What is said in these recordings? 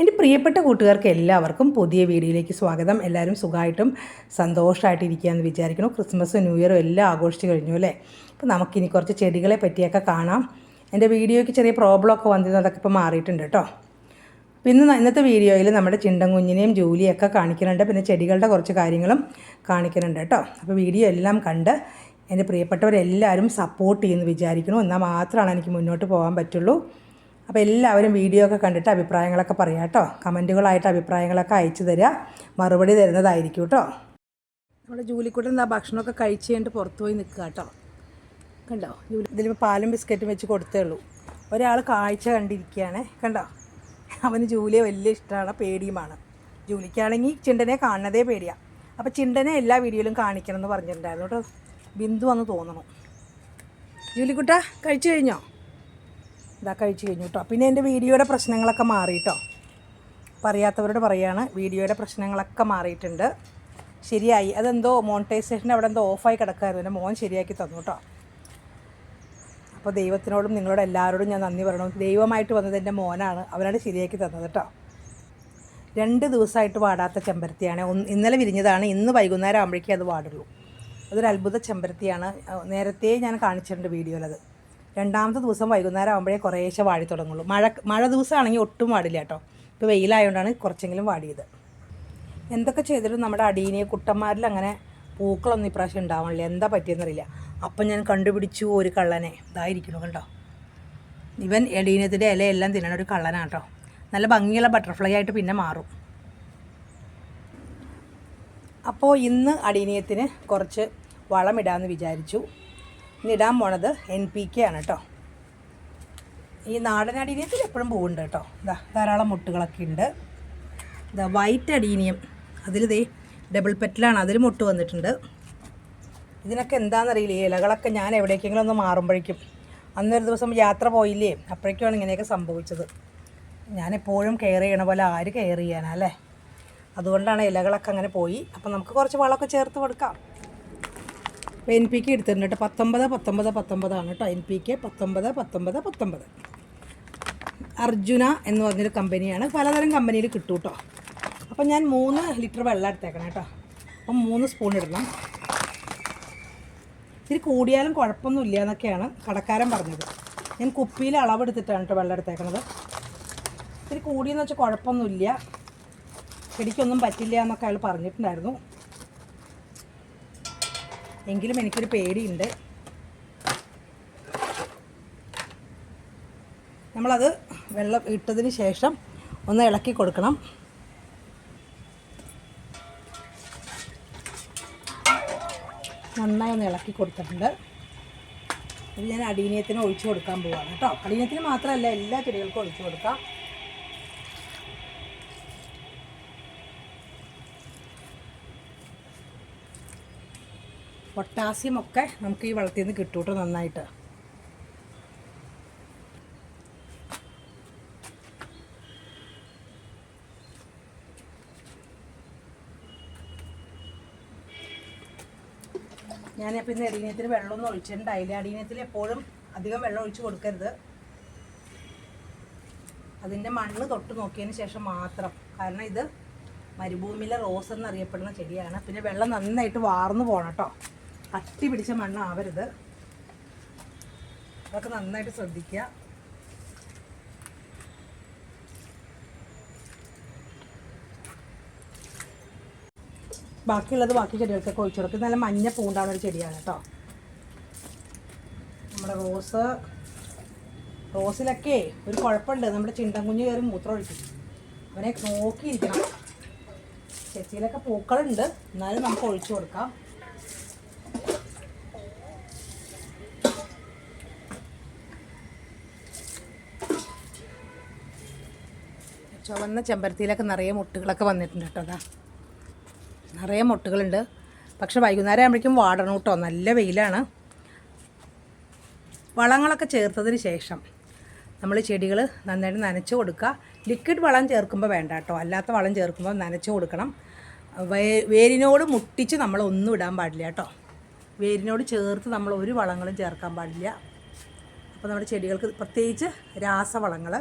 എന്റെ പ്രിയപ്പെട്ട കൂട്ടുകാർക്ക് എല്ലാവർക്കും പുതിയ വീഡിയോയിലേക്ക് സ്വാഗതം. എല്ലാവരും സുഖമായിട്ടും സന്തോഷമായിട്ട് ഇരിക്കുകയെന്ന് വിചാരിക്കണം ക്രിസ്മസ് ന്യൂ ഇയറും എല്ലാം ആഘോഷിച്ച് കഴിഞ്ഞു അല്ലേ? അപ്പോൾ നമുക്കിനി കുറച്ച് ചെടികളെ പറ്റിയൊക്കെ കാണാം. എന്റെ വീഡിയോയ്ക്ക് ചെറിയ പ്രോബ്ലം ഒക്കെ വന്നിരുന്നു അതൊക്കെ ഇപ്പോൾ മാറിയിട്ടുണ്ട് കേട്ടോ. പിന്നെ ഇന്നത്തെ വീഡിയോയിൽ നമ്മുടെ ചിണ്ടൻ കുഞ്ഞിനെയും ജൂലിയൊക്കെ കാണിക്കുന്നുണ്ട്. പിന്നെ ചെടികളുടെ കുറച്ച് കാര്യങ്ങളും കാണിക്കുന്നുണ്ട് കേട്ടോ. അപ്പോൾ വീഡിയോ എല്ലാം കണ്ട് എന്റെ പ്രിയപ്പെട്ടവരെല്ലാവരും സപ്പോർട്ട് ചെയ്യുമെന്ന് വിചാരിക്കണം എന്നാൽ മാത്രമാണ് എനിക്ക് മുന്നോട്ട് പോകാൻ പറ്റുള്ളൂ. അപ്പോൾ എല്ലാവരും വീഡിയോ ഒക്കെ കണ്ടിട്ട് അഭിപ്രായങ്ങളൊക്കെ പറയാം കേട്ടോ. കമന്റുകളായിട്ട് അഭിപ്രായങ്ങളൊക്കെ അയച്ചു തരിക. മറുപടി തരുന്നതായിരിക്കും കേട്ടോ. നമ്മുടെ ജൂലിക്കുട്ടൻ എന്താ ഭക്ഷണമൊക്കെ കഴിച്ച് കഴിഞ്ഞിട്ട് പുറത്തു പോയി നിൽക്കുക കേട്ടോ. കണ്ടോ? ജൂലി ഇതിൽ പാലും ബിസ്ക്കറ്റും വെച്ച് കൊടുത്തേ ഉള്ളൂ. ഒരാൾ കാഴ്ച കണ്ടിരിക്കുകയാണ്. കണ്ടോ? അവന് ജൂലിയെ വലിയ ഇഷ്ടമാണ് പേടിയുമാണ്. ജൂലിക്കാണെങ്കിൽ ചിണ്ടനെ കാണുന്നതേ പേടിയാണ് അപ്പോൾ ചിണ്ടനെ എല്ലാ വീഡിയോയിലും കാണിക്കണം എന്ന് പറഞ്ഞിട്ടുണ്ടായിരുന്നു കേട്ടോ. ബിന്ദു എന്ന് തോന്നണം. ജൂലിക്കുട്ട കഴിച്ചു കഴിഞ്ഞോ? ഇതാ കഴിച്ചു കഴിഞ്ഞു കേട്ടോ പിന്നെ എന്റെ വീഡിയോയുടെ പ്രശ്നങ്ങളൊക്കെ മാറിയിട്ടോ പറയാത്തവരോട് പറയാണ് വീഡിയോയുടെ പ്രശ്നങ്ങളൊക്കെ മാറിയിട്ടുണ്ട്. ശരിയായി. അതെന്തോ മോണിറ്റൈസേഷൻ അവിടെ എന്തോ ഓഫായി കിടക്കായിരുന്നു. എന്റെ മോൻ ശരിയാക്കി തന്നു കേട്ടോ അപ്പോൾ ദൈവത്തിനോടും നിങ്ങളോട് എല്ലാവരോടും ഞാൻ നന്ദി പറയണം. ദൈവമായിട്ട് വന്നത് എന്റെ മോനാണ്. അവനാണ് ശരിയാക്കി തന്നത് കേട്ടോ രണ്ട് ദിവസമായിട്ട് വാടാത്ത ചെമ്പരത്തിയാണ്. ഇന്നലെ വിരിഞ്ഞതാണ്. ഇന്ന് വൈകുന്നേരം ആകുമ്പോഴേക്കേ അത് വാടുള്ളൂ. അതൊരു അത്ഭുത ചെമ്പരത്തിയാണ്. നേരത്തെ ഞാൻ കാണിച്ചിട്ടുണ്ട് വീഡിയോയിലത്. രണ്ടാമത്തെ ദിവസം വൈകുന്നേരം ആകുമ്പോഴേ കുറേശ്ശെ വാടി തുടങ്ങുള്ളൂ. മഴ മഴ ദിവസമാണെങ്കിൽ ഒട്ടും വാടില്ല കേട്ടോ. ഇപ്പോൾ വെയിലായതുകൊണ്ടാണ് കുറച്ചെങ്കിലും വാടിയത്. എന്തൊക്കെ ചെയ്തിട്ടും നമ്മുടെ അടീനെ കുട്ടന്മാരിൽ അങ്ങനെ പൂക്കളൊന്നും ഇപ്രാവശ്യം ഉണ്ടാവണില്ല. എന്താ പറ്റിയെന്നറിയില്ല അപ്പം ഞാൻ കണ്ടുപിടിച്ചു ഒരു കള്ളനെ. ഇതായിരിക്കുന്നു കണ്ടോ. ഇവൻ എടീനത്തിന്റെ ഇലയെല്ലാം തിന്നണ ഒരു കള്ളനാണ് കേട്ടോ. നല്ല ഭംഗിയുള്ള ബട്ടർഫ്ലൈ ആയിട്ട് പിന്നെ മാറും. അപ്പോൾ ഇന്ന് അടീനിയത്തിന് കുറച്ച് വളമിടാമെന്ന് വിചാരിച്ചു. ഇടാൻ പോണത് എൻ പി കെ ആണ് കേട്ടോ ഈ നാടൻ അടീനിയത്തിൽ എപ്പോഴും പൂവുണ്ട് കേട്ടോ ഇതാ ധാരാളം മുട്ടുകളൊക്കെ ഉണ്ട്. ഇതാ വൈറ്റ് അടീനിയം. അതിൽ ദേ ഡബിൾ പെറ്റിലാണ് അതിൽ മുട്ട് വന്നിട്ടുണ്ട്. ഇതിനൊക്കെ എന്താണെന്നറിയില്ല ഈ ഇലകളൊക്കെ ഞാൻ എവിടേക്കെങ്കിലും ഒന്ന് മാറുമ്പോഴേക്കും. അന്നൊരു ദിവസം യാത്ര പോയില്ലേ? അപ്പോഴേക്കുമാണ് ഇങ്ങനെയൊക്കെ സംഭവിച്ചത്. ഞാനെപ്പോഴും കെയർ ചെയ്യണ പോലെ ആര് കെയർ ചെയ്യാനാ അല്ലേ? അതുകൊണ്ടാണ് ഇലകളൊക്കെ അങ്ങനെ പോയി. അപ്പം നമുക്ക് കുറച്ച് വളമൊക്കെ ചേർത്ത് കൊടുക്കാം. അപ്പോൾ എൻ പി കെ എടുത്തിട്ടുണ്ട് കേട്ടോ. പത്തൊമ്പത് പത്തൊമ്പത് പത്തൊമ്പതാണ് കേട്ടോ. എൻ പി കെ പത്തൊമ്പത് പത്തൊമ്പത് പത്തൊമ്പത്. അർജുന എന്ന് പറഞ്ഞൊരു കമ്പനിയാണ് പലതരം കമ്പനിയിൽ കിട്ടും കേട്ടോ. അപ്പം ഞാൻ മൂന്ന് ലിറ്റർ വെള്ളം എടുത്തേക്കണം കേട്ടോ. അപ്പം മൂന്ന് സ്പൂൺ ഇടണം. ഇത്തിരി കൂടിയാലും കുഴപ്പമൊന്നുമില്ല എന്നൊക്കെയാണ് കടക്കാരൻ പറഞ്ഞത്. ഞാൻ കുപ്പിയിൽ അളവെടുത്തിട്ടാണ് കേട്ടോ വെള്ളം എടുത്തേക്കണത്. ഇത്തിരി കൂടിയെന്ന് വെച്ചാൽ കുഴപ്പമൊന്നുമില്ല. ചെടിക്കൊന്നും പറ്റില്ല എന്നൊക്കെ അയാൾ പറഞ്ഞിട്ടുണ്ടായിരുന്നു. എങ്കിലും എനിക്കൊരു പേടിയുണ്ട്. നമ്മളത് വെള്ളം ഇട്ടതിന് ശേഷം ഒന്ന് ഇളക്കി കൊടുക്കണം. നന്നായി ഒന്ന് ഇളക്കി കൊടുത്തിട്ടുണ്ട്. ഇത് ഞാൻ അടീനയത്തിന് ഒഴിച്ചു കൊടുക്കാൻ പോവാണ് കേട്ടോ. അടീനയത്തിന് മാത്രമല്ല എല്ലാ ചെടികൾക്കും ഒഴിച്ചു കൊടുക്കാം. പൊട്ടാസ്യം ഒക്കെ നമുക്ക് ഈ വെള്ളത്തിൽ നിന്ന് കിട്ടും കേട്ടോ നന്നായിട്ട്. ഞാനിപ്പോൾ ഇന്ന് അടീനയത്തിന് വെള്ളമൊന്നും ഒഴിച്ചിട്ടുണ്ടായില്ല അടിനീയത്തിൽ എപ്പോഴും അധികം വെള്ളം ഒഴിച്ച് കൊടുക്കരുത്. അതിന്റെ മണ്ണ് തൊട്ട് നോക്കിയതിന് ശേഷം മാത്രം. കാരണം ഇത് മരുഭൂമിയിലെ റോസ് എന്നറിയപ്പെടുന്ന ചെടിയാണ്. പിന്നെ വെള്ളം നന്നായിട്ട് വാർന്നു പോകണം കേട്ടോ. കട്ടി പിടിച്ച മണ്ണാവരുത് അതൊക്കെ നന്നായിട്ട് ശ്രദ്ധിക്കുക. ബാക്കിയുള്ളത് ബാക്കി ചെടികൾക്കൊക്കെ ഒഴിച്ചു കൊടുക്കും. നല്ല മഞ്ഞ പൂണ്ടാവുന്ന ഒരു ചെടിയാണ് കേട്ടോ. നമ്മുടെ റോസ്. റോസിലൊക്കെ ഒരു കുഴപ്പമുണ്ട്. നമ്മുടെ ചിണ്ടൻകുഞ്ഞ് കയറി മൂത്രം ഒഴിക്കും. അവനെ നോക്കിയിരിക്കണം. ചെത്തിയിലൊക്കെ പൂക്കളുണ്ട്. എന്നാലും നമുക്ക് ഒഴിച്ചു കൊടുക്കാം. ചുവന്ന ചെമ്പരത്തിയിലൊക്കെ നിറയെ മുട്ടുകളൊക്കെ വന്നിട്ടുണ്ട് കേട്ടോ അതാ നിറയെ മുട്ടുകളുണ്ട്. പക്ഷെ വൈകുന്നേരം ആകുമ്പോഴേക്കും വാടണം കേട്ടോ നല്ല വെയിലാണ്. വളങ്ങളൊക്കെ ചേർത്തതിന് ശേഷം നമ്മൾ ചെടികൾ നന്നായിട്ട് നനച്ച് കൊടുക്കുക. ലിക്വിഡ് വളം ചേർക്കുമ്പോൾ വേണ്ട കേട്ടോ അല്ലാത്ത വളം ചേർക്കുമ്പോൾ നനച്ച് കൊടുക്കണം. വേരിനോട് മുട്ടിച്ച് നമ്മൾ ഒന്നും ഇടാൻ പാടില്ല കേട്ടോ. വേരിനോട് ചേർത്ത് നമ്മൾ ഒരു വളങ്ങളും ചേർക്കാൻ പാടില്ല. അപ്പോൾ നമ്മുടെ ചെടികൾക്ക് പ്രത്യേകിച്ച് രാസവളങ്ങൾ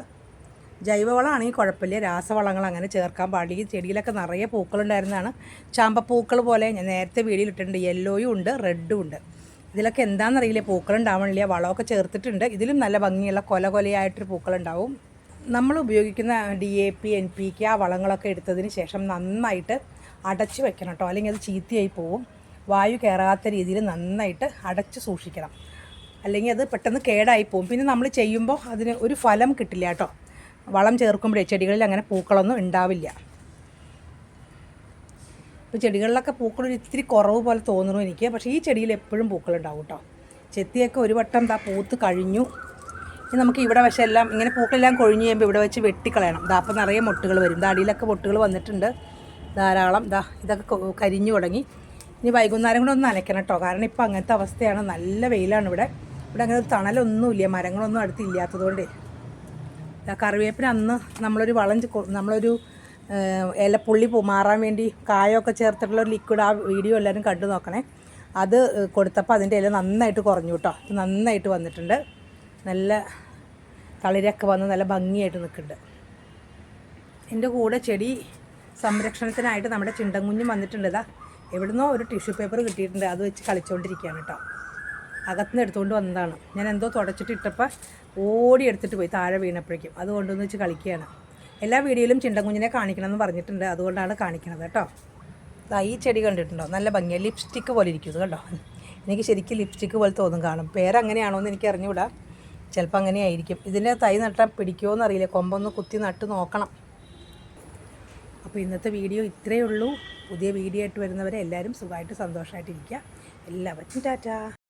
ജൈവവളമാണെങ്കിൽ കുഴപ്പമില്ല. രാസവളങ്ങൾ അങ്ങനെ ചേർക്കാൻ പാടില്ല. ഈ ചെടിയിലൊക്കെ നിറയെ പൂക്കളുണ്ടായിരുന്നതാണ്. ചാമ്പപ്പൂക്കൾ പോലെ ഞാൻ നേരത്തെ വീഡിയോയിൽ ഇട്ടിട്ടുണ്ട്. യെല്ലോയും ഉണ്ട് റെഡും ഉണ്ട്. ഇതിലൊക്കെ എന്താണെന്നറിയില്ല? പൂക്കളുണ്ടാവണില്ല. വളമൊക്കെ ചേർത്തിട്ടുണ്ട്. ഇതിലും നല്ല ഭംഗിയുള്ള കൊല കൊലയായിട്ടൊരു പൂക്കളുണ്ടാവും. നമ്മൾ ഉപയോഗിക്കുന്ന D A P N P K ആ വളങ്ങളൊക്കെ എടുത്തതിന് ശേഷം നന്നായിട്ട് അടച്ചു വെക്കണം കേട്ടോ. അല്ലെങ്കിൽ അത് ചീത്തയായി പോവും. വായു കയറാത്ത രീതിയിൽ നന്നായിട്ട് അടച്ച് സൂക്ഷിക്കണം. അല്ലെങ്കിൽ അത് പെട്ടെന്ന് കേടായി പോകും പിന്നെ നമ്മൾ ചെയ്യുമ്പോൾ അതിന് ഒരു ഫലം കിട്ടില്ല കേട്ടോ. വളം ചേർക്കുമ്പോഴേ ചെടികളിൽ അങ്ങനെ പൂക്കളൊന്നും ഉണ്ടാവില്ല. ഇപ്പോൾ ചെടികളിലൊക്കെ പൂക്കൾ ഇത്തിരി കുറവ് പോലെ തോന്നുന്നു എനിക്ക്. പക്ഷേ ഈ ചെടിയിൽ എപ്പോഴും പൂക്കളുണ്ടാവും കേട്ടോ ചെത്തിയൊക്കെ ഒരു വട്ടം ദാ പൂത്ത് കഴിഞ്ഞു. ഇനി നമുക്ക് ഇവിടെ പക്ഷേ എല്ലാം ഇങ്ങനെ പൂക്കളെല്ലാം കൊഴിഞ്ഞ് കഴിയുമ്പോൾ ഇവിടെ വെച്ച് വെട്ടിക്കളയണം. ദാ അപ്പം നിറയെ മൊട്ടുകൾ വരും. ദാ അടിയിലൊക്കെ മൊട്ടുകൾ വന്നിട്ടുണ്ട്. ധാരാളം. ദാ ഇതൊക്കെ കരിഞ്ഞു തുടങ്ങി. ഇനി വൈകുന്നേരം കൂടെ ഒന്ന് നനയ്ക്കണം കേട്ടോ കാരണം ഇപ്പോൾ അങ്ങനത്തെ അവസ്ഥയാണ്. നല്ല വെയിലാണ് ഇവിടെ. ഇവിടെ അങ്ങനെ തണലൊന്നുമില്ല. മരങ്ങളൊന്നും അടുത്തില്ലാത്തതുകൊണ്ടേ കറിവേപ്പിന് അന്ന് നമ്മളൊരു വളം ചെ- കൊ- നമ്മളൊരു ഇല ഇലപ്പുള്ളി പോ- മാറാൻ വേണ്ടി കായമൊക്കെ ചേർത്തിട്ടുള്ള ലിക്വിഡ് ആ വീഡിയോ എല്ലാവരും കണ്ടു നോക്കണേ. അത് കൊടുത്തപ്പോൾ അതിന്റെ ഇല നന്നായിട്ട് കുറഞ്ഞു കേട്ടോ നന്നായിട്ട് വന്നിട്ടുണ്ട്. നല്ല തളിരൊക്കെ വന്ന് നല്ല ഭംഗിയായിട്ട് നിൽക്കുന്നുണ്ട്. എന്റെ കൂടെ ചെടി സംരക്ഷണത്തിനായിട്ട് നമ്മുടെ ചിണ്ടൻകുഞ്ഞും വന്നിട്ടുണ്ട്. ഇതാ എവിടുന്നോ ഒരു ടിഷ്യൂ പേപ്പർ കിട്ടിയിട്ടുണ്ട്. അത് വെച്ച് കളിച്ചുകൊണ്ടിരിക്കുകയാണ് കേട്ടോ അകത്തുനിന്ന് എടുത്തുകൊണ്ട് വന്നതാണ്. ഞാൻ എന്തോ തുടച്ചിട്ട് ഇട്ടപ്പോൾ ഓടി എടുത്തിട്ട് പോയി താഴെ വീണപ്പോഴേക്കും. അത് കൊണ്ടുവന്ന് വെച്ച് കളിക്കുകയാണ്. എല്ലാ വീഡിയോയിലും ചിണ്ടൻകുഞ്ഞിനെ കാണിക്കണമെന്ന് പറഞ്ഞിട്ടുണ്ട്. അതുകൊണ്ടാണ് കാണിക്കണത് കേട്ടോ. ഈ ചെടി കണ്ടിട്ടുണ്ടോ? നല്ല ഭംഗിയാണ് ലിപ്സ്റ്റിക്ക് പോലെ ഇരിക്കും കേട്ടോ. എനിക്ക് ശരിക്കും ലിപ്സ്റ്റിക്ക് പോലെ തോന്നും കാണും. പേരങ്ങനെയാണോ എന്ന് എനിക്ക് അറിഞ്ഞുകൂടാ. ചിലപ്പോൾ അങ്ങനെ ആയിരിക്കും ഇതിന്റെ തൈ നട്ടാൽ പിടിക്കുമോ എന്നറിയില്ല കൊമ്പൊന്ന് കുത്തി നട്ട് നോക്കണം. അപ്പോൾ ഇന്നത്തെ വീഡിയോ ഇത്രയേ ഉള്ളൂ. പുതിയ വീഡിയോ ആയിട്ട് വരുന്നവരെ എല്ലാവരും സുഖമായിട്ട് സന്തോഷമായിട്ടിരിക്കുക എല്ലാവർക്കും ടാറ്റാ.